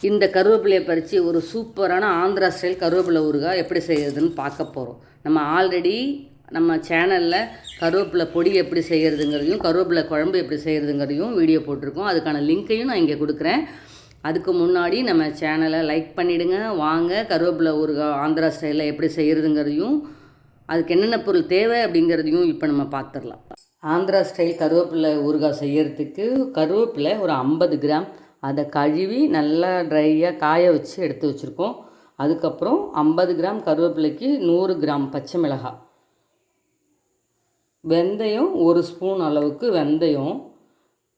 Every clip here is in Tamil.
இந்த கருவேப்பிலையை பறித்து ஒரு சூப்பரான ஆந்திரா ஸ்டைல் கருவேப்பிலை ஊறுகாய் எப்படி செய்கிறதுன்னு பார்க்க போகிறோம் நம்ம ஆல்ரெடி நம்ம சேனலில் கருவேப்பிலை பொடி எப்படி செய்கிறதுங்கிறதையும் கருவேப்பிலை குழம்பு எப்படி செய்கிறதுங்கிறதையும் வீடியோ போட்டிருக்கோம். அதுக்கான லிங்க்கையும் நான் இங்கே கொடுக்குறேன். அதுக்கு முன்னாடி நம்ம சேனலை லைக் பண்ணிவிடுங்க வாங்க கருவேப்பிலை ஊறுகாய் ஆந்திரா ஸ்டைலில் எப்படி செய்கிறதுங்கிறதையும் அதுக்கு என்னென்ன பொருள் தேவை அப்படிங்கிறதையும் இப்போ நம்ம பார்த்துடலாம் ஆந்திரா ஸ்டைல் கருவேப்பிலை ஊறுகாய் செய்கிறதுக்கு கருவேப்பிலை ஒரு ஐம்பது கிராம் அதை கழுவி நல்லா ட்ரையாக காய வச்சு எடுத்து வச்சுருக்கோம். அதுக்கப்புறம் ஐம்பது கிராம் கருவேப்பிலைக்கு நூறு கிராம் பச்சை மிளகாய் வெந்தயம் ஒரு ஸ்பூன் அளவுக்கு வெந்தயம்.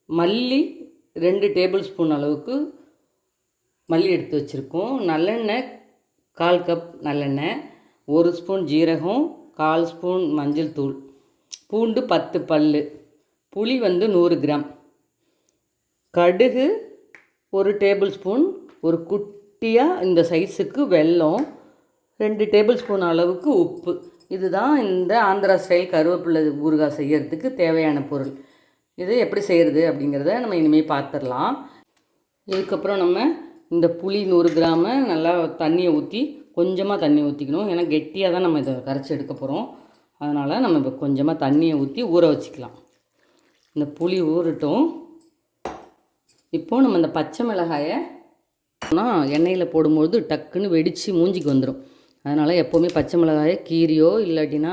மல்லி ரெண்டு டேபிள் ஸ்பூன் அளவுக்கு மல்லி எடுத்து வச்சுருக்கோம். நல்லெண்ணெய் கால் கப் நல்லெண்ணெய் ஒரு ஸ்பூன் ஜீரகம் கால் ஸ்பூன் மஞ்சள் தூள் பூண்டு பத்து பல் புளி வந்து நூறு கிராம். கடுகு ஒரு டேபிள் ஸ்பூன் ஒரு குட்டியாக இந்த சைஸுக்கு வெல்லம் ரெண்டு டேபிள் ஸ்பூன் அளவுக்கு உப்பு. இதுதான் இந்த ஆந்திரா ஸ்டைல் கருவேப்பிலை ஊறுகாய் செய்யறதுக்கு தேவையான பொருள். இது எப்படி செய்கிறது அப்படிங்கிறத நம்ம இனிமேல் பார்த்துடலாம் இதுக்கப்புறம் நம்ம இந்த புளி நூறு கிராம நல்லா தண்ணியை ஊற்றி கொஞ்சமாக தண்ணி ஊற்றிக்கணும் ஏன்னா கெட்டியாக தான் நம்ம இதை கரைச்சி எடுக்க போகிறோம் அதனால் நம்ம இப்போ கொஞ்சமாக தண்ணியை ஊற்றி ஊற வச்சுக்கலாம். இந்த புளி ஊறட்டும். இப்போது நம்ம இந்த பச்சை மிளகாயை ஆனால் எண்ணெயில் போடும்பொழுது டக்குன்னு வெடித்து மூஞ்சிக்கு வந்துடும் அதனால் எப்போவுமே பச்சை மிளகாயை கீரியோ இல்லாட்டினா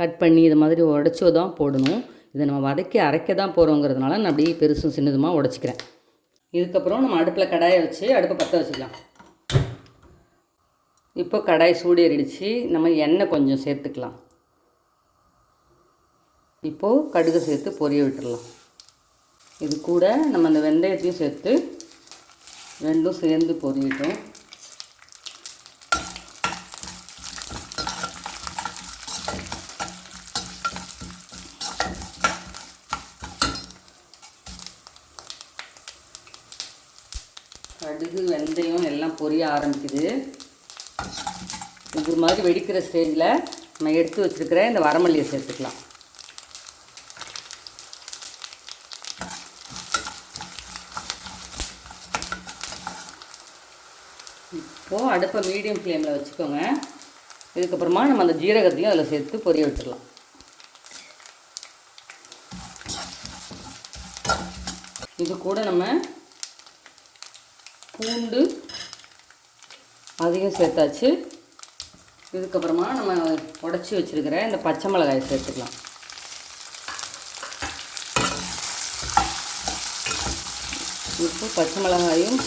கட் பண்ணி இது மாதிரி உடச்சோ தான் போடணும். இதை நம்ம வதக்கி அரைக்க தான் போகிறோங்கிறதுனால நான் அப்படியே பெருசும் சின்னதுமாக உடச்சிக்கிறேன். இதுக்கப்புறம் நம்ம அடுப்பில் கடாயை வச்சு அடுப்பை பற்ற வச்சுக்கலாம். இப்போ கடாய் சூடேறிடுச்சு நம்ம எண்ணெய் கொஞ்சம் சேர்த்துக்கலாம். இப்போது கடுகு சேர்த்து பொரிய விட்டுடலாம் இது கூட நம்ம அந்த வெந்தயத்தையும் சேர்த்து ரெண்டும் சேர்ந்து பொரியட்டும். கடுகு வெந்தயம் எல்லாம் பொரிய ஆரம்பிக்குது. இது மாதிரி வெடிக்கிற ஸ்டேஜில் நம்ம எடுத்து வச்சுருக்கிற இந்த வரமல்லியை சேர்த்துக்கலாம். இப்போது அடுப்பை மீடியம் ஃப்ளேமில் வச்சுக்கோங்க. இதுக்கப்புறமா நம்ம அந்த ஜீரகத்தையும் அதில் சேர்த்து பொரிய விட்டுடலாம். இது கூட நம்ம பூண்டு அதையும் சேர்த்தாச்சு. இதுக்கப்புறமா நம்ம உடச்சி வச்சுருக்கிற இந்த பச்சை மிளகாயை சேர்த்துக்கலாம். இப்போ பச்சை மிளகாயும்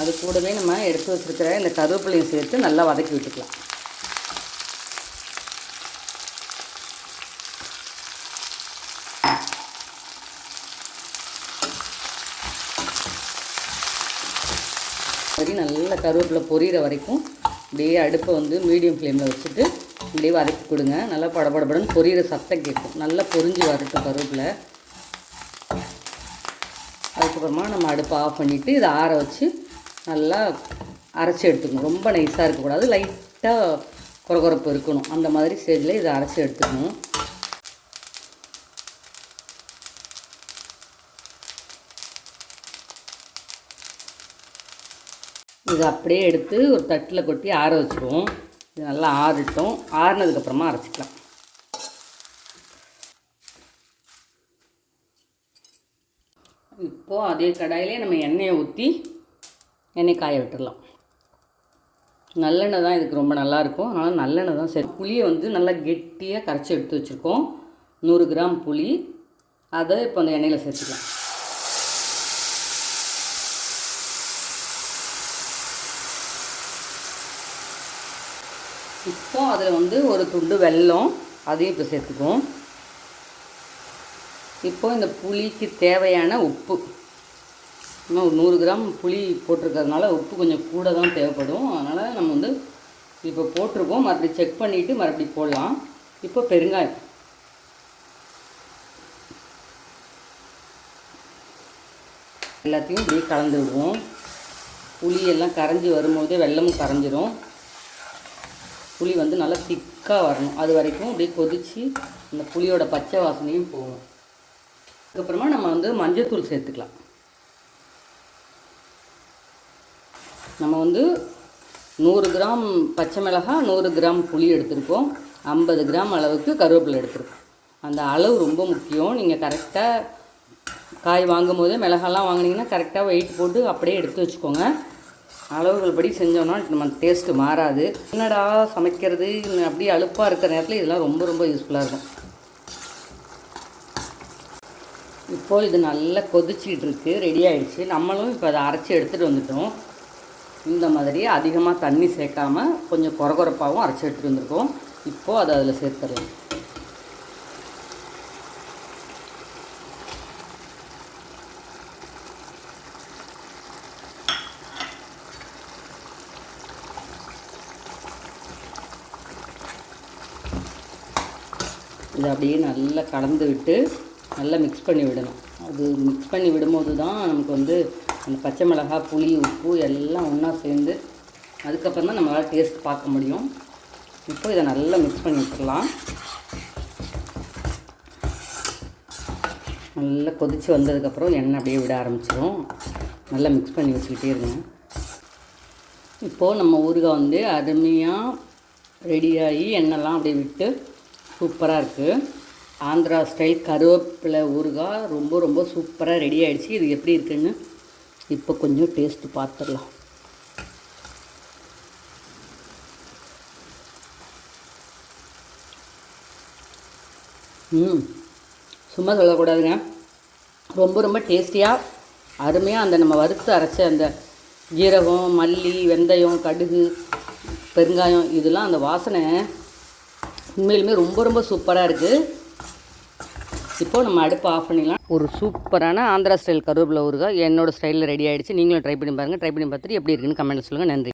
அது கூடவே நம்ம எடுத்து வச்சுருக்கிற இந்த கருவேப்பிலையும் சேர்த்து நல்லா வதக்கி விட்டுக்கலாம். சரி நல்லா கருவேப்பிலை பொரியிற வரைக்கும் அப்படியே அடுப்பை வந்து மீடியம் ஃப்ளேமில் வச்சுட்டு அப்படியே வதக்கி கொடுங்க. நல்லா படபடபடன்னு பொரியிற சத்தம் கேட்கும். நல்லா பொரிஞ்சு வரட்டும் கருவேப்பிலை. அதுக்கப்புறமா நம்ம அடுப்பை ஆஃப் பண்ணிவிட்டு இதை ஆற வச்சு நல்லா அரைச்சி எடுத்துக்கணும். ரொம்ப நைஸாக இருக்கக்கூடாது. லைட்டாக குறகுறப்பு இருக்கணும். அந்த மாதிரி ஸ்டேஜில் இதை அரைச்சி எடுத்துக்கணும். இதை அப்படியே எடுத்து ஒரு தட்டில் கொட்டி ஆற வச்சுருவோம் இது நல்லா ஆறட்டும். ஆறினதுக்கப்புறமா அரைச்சிக்கலாம். இப்போது அதே கடாயிலே நம்ம எண்ணெயை ஊற்றி எண்ணெய் காய விட்டுடலாம் நல்லெண்ணெய் தான் இதுக்கு ரொம்ப நல்லாயிருக்கும் அதனால் நல்லெண்ணெய் தான் சரி. புளியை வந்து நல்லா கெட்டியாக கரைச்சி எடுத்து வச்சுருக்கோம். நூறு கிராம் புளி. அதை இப்போ அந்த எண்ணெயில் சேர்த்துக்கலாம். இப்போ அதில் வந்து ஒரு துண்டு வெல்லம் அதையும் இப்போ சேர்த்துக்குவோம். இப்போ இந்த புளிக்கு தேவையான உப்பு. இன்னும் ஒரு நூறு கிராம் புளி போட்டிருக்கிறதுனால உப்பு கொஞ்சம் கூட தான் தேவைப்படும். அதனால் நம்ம வந்து இப்போ போட்டிருக்கோம். மறுபடியும் செக் பண்ணிவிட்டு மறுபடியும் போடலாம். இப்போ பெருங்காயம். எல்லாத்தையும் இப்படியே கலந்து விடுவோம். புளி எல்லாம் கரைஞ்சி வரும்போதே வெள்ளமும் கரைஞ்சிரும். புளி வந்து நல்லா திக்காக வரணும். அது வரைக்கும் அப்படியே கொதித்து அந்த புளியோட பச்சை வாசனையும் போகும். அதுக்கப்புறமா நம்ம வந்து மஞ்சத்தூள் சேர்த்துக்கலாம். நம்ம வந்து நூறு கிராம் பச்சை மிளகாய் நூறு கிராம் புளி எடுத்திருக்கோம். ஐம்பது கிராம் அளவுக்கு கருவேப்பிலை எடுத்திருக்கோம். அந்த அளவு ரொம்ப முக்கியம். நீங்கள் கரெக்டாக காய் வாங்கும் போதே மிளகாலாம் வாங்குனீங்கன்னா கரெக்டாக வெயிட் போட்டு அப்படியே எடுத்து வச்சுக்கோங்க. அளவுகள் படி செஞ்சோம்னா நம்ம டேஸ்ட்டு மாறாது. என்னடா சமைக்கிறது? இன்னும் அப்படியே அலுப்பாக இருக்கிற நேரத்தில் இதெல்லாம் ரொம்ப ரொம்ப யூஸ்ஃபுல்லாக இருக்கும். இப்போது இது நல்லா கொதிச்சிட்டு இருக்குது ரெடி ஆகிடுச்சு நம்மளும் இப்போ அதை அரைச்சி எடுத்துகிட்டு வந்துட்டோம். இந்த மாதிரி அதிகமாக தண்ணி சேர்க்காம கொஞ்சம் குறகுறப்பாகவும் அரைச்சி எடுத்துகிட்டு வந்திருக்கோம். இப்போது அதை அதில் சேர்த்துடலாம். இதை அப்படியே நல்லா கலந்து விட்டு நல்லா மிக்ஸ் பண்ணி விடணும். அது மிக்ஸ் பண்ணி விடும்போது தான் நமக்கு வந்து அந்த பச்சை மிளகாய் புளி உப்பு எல்லாம் ஒன்றா சேர்ந்து அதுக்கப்புறம் தான் நம்மளால் டேஸ்ட் பார்க்க முடியும். இப்போ இதை நல்லா மிக்ஸ் பண்ணி விட்டுடலாம் நல்லா கொதித்து வந்ததுக்கப்புறம் எண்ணெய் அப்படியே விட ஆரம்பிச்சிடும் நல்லா மிக்ஸ் பண்ணி வச்சுக்கிட்டே இருங்க. இப்போது நம்ம ஊறுகாய் வந்து அருமையாக ரெடியாகி எண்ணெய்லாம் அப்படியே விட்டு சூப்பராக இருக்குது ஆந்திரா ஸ்டைல் கருவேப்பிலை ஊறுகாய் ரொம்ப ரொம்ப சூப்பராக ரெடி ஆகிடுச்சு இது எப்படி இருக்குன்னு இப்போ கொஞ்சம் டேஸ்ட்டு பார்த்துடலாம் ம் சும்மா சொல்லக்கூடாதுங்க. ரொம்ப ரொம்ப டேஸ்டியாக அருமையாக அந்த நம்ம வறுத்து அரைச்ச அந்த ஜீரகம் மல்லி வெந்தயம் கடுகு பெருங்காயம் இதெல்லாம் அந்த வாசனை உண்மையிலுமே ரொம்ப ரொம்ப சூப்பராக இருக்குது இப்போ நம்ம அடுப்பு ஆஃப் பண்ணிடலாம். ஒரு சூப்பரான ஆந்திரா ஸ்டைல் கருவேப்பிலை ஊறுகாய் என்னோட ஸ்டைலில் ரெடி ஆகிடுச்சு நீங்களும் ட்ரை பண்ணி பாருங்கள் ட்ரை பண்ணி பார்த்துட்டு எப்படி இருக்குன்னு கமெண்ட்டில் சொல்லுங்கள் நன்றி.